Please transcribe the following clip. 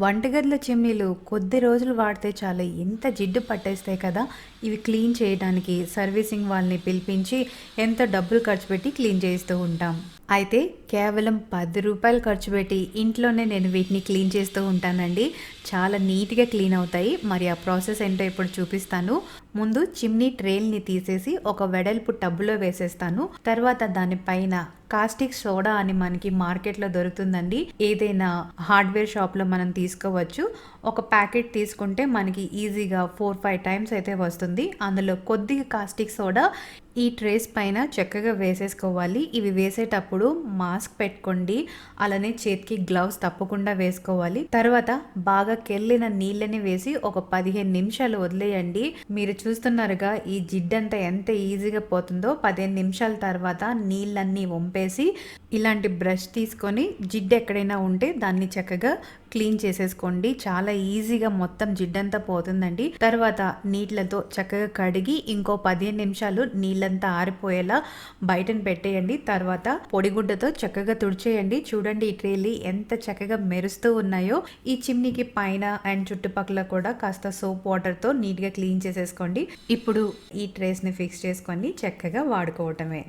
వంటగదిల చిమ్నీలు కొద్ది రోజులు వాడితే చాలు. ఎంత జిడ్డు పట్టేస్తాయి కదా. ఇవి క్లీన్ చేయడానికి సర్వీసింగ్ వాళ్ళని పిలిపించి ఎంత డబ్బులు ఖర్చు పెట్టి క్లీన్ చేస్తూ ఉంటాం. అయితే కేవలం పది రూపాయలు ఖర్చు పెట్టి ఇంట్లోనే నేను వీటిని క్లీన్ చేస్తూ ఉంటానండి. చాలా నీట్గా క్లీన్ అవుతాయి. మరి ఆ ప్రాసెస్ ఏంటో ఇప్పుడు చూపిస్తాను. ముందు చిమ్నీ ట్రేల్ని తీసేసి ఒక వెడల్పు టబ్బులో వేసేస్తాను. తర్వాత దానిపైన కాస్టిక్ సోడా అని మనకి మార్కెట్లో దొరుకుతుందండి. ఏదైనా హార్డ్వేర్ షాప్లో మనం తీసుకోవచ్చు. ఒక ప్యాకెట్ తీసుకుంటే మనకి ఈజీగా ఫోర్ ఫైవ్ టైమ్స్ అయితే వస్తుంది. అందులో కొద్దిగా కాస్టిక్ సోడా ఈ ట్రేస్ పైన చక్కగా వేసేసుకోవాలి. ఇవి వేసేటప్పుడు మాస్క్ పెట్టుకోండి. అలానే చేతికి గ్లౌస్ తప్పకుండా వేసుకోవాలి. తర్వాత బాగా కెళ్ళిన నీళ్ళని వేసి ఒక పదిహేను నిమిషాలు వదిలేయండి. మీరు చూస్తున్నారుగా ఈ జిడ్డంతా ఎంత ఈజీగా పోతుందో. పదిహేను నిమిషాల తర్వాత నీళ్ళన్నీ వంపేసి ఇలాంటి బ్రష్ తీసుకొని జిడ్డు ఎక్కడైనా ఉంటే దాన్ని చక్కగా క్లీన్ చేసేసుకోండి. చాలా ఈజీగా మొత్తం జిడ్డంతా పోతుందండి. తర్వాత నీళ్ళతో చక్కగా కడిగి ఇంకో పదిహేను నిమిషాలు నీళ్ళంతా ఆరిపోయేలా బయటను పెట్టేయండి. తర్వాత పొడిగుడ్డతో చక్కగా తుడిచేయండి. చూడండి ఈ ట్రేలు ఎంత చక్కగా మెరుస్తూ ఉన్నాయో. ఈ చిమ్నీకి పైన అండ్ చుట్టుపక్కల కూడా కాస్త సోప్ వాటర్తో నీట్గా క్లీన్ చేసేసుకోండి. ఇప్పుడు ఈ ట్రేస్ని ఫిక్స్ చేసుకొని చక్కగా వాడుకోవటమే.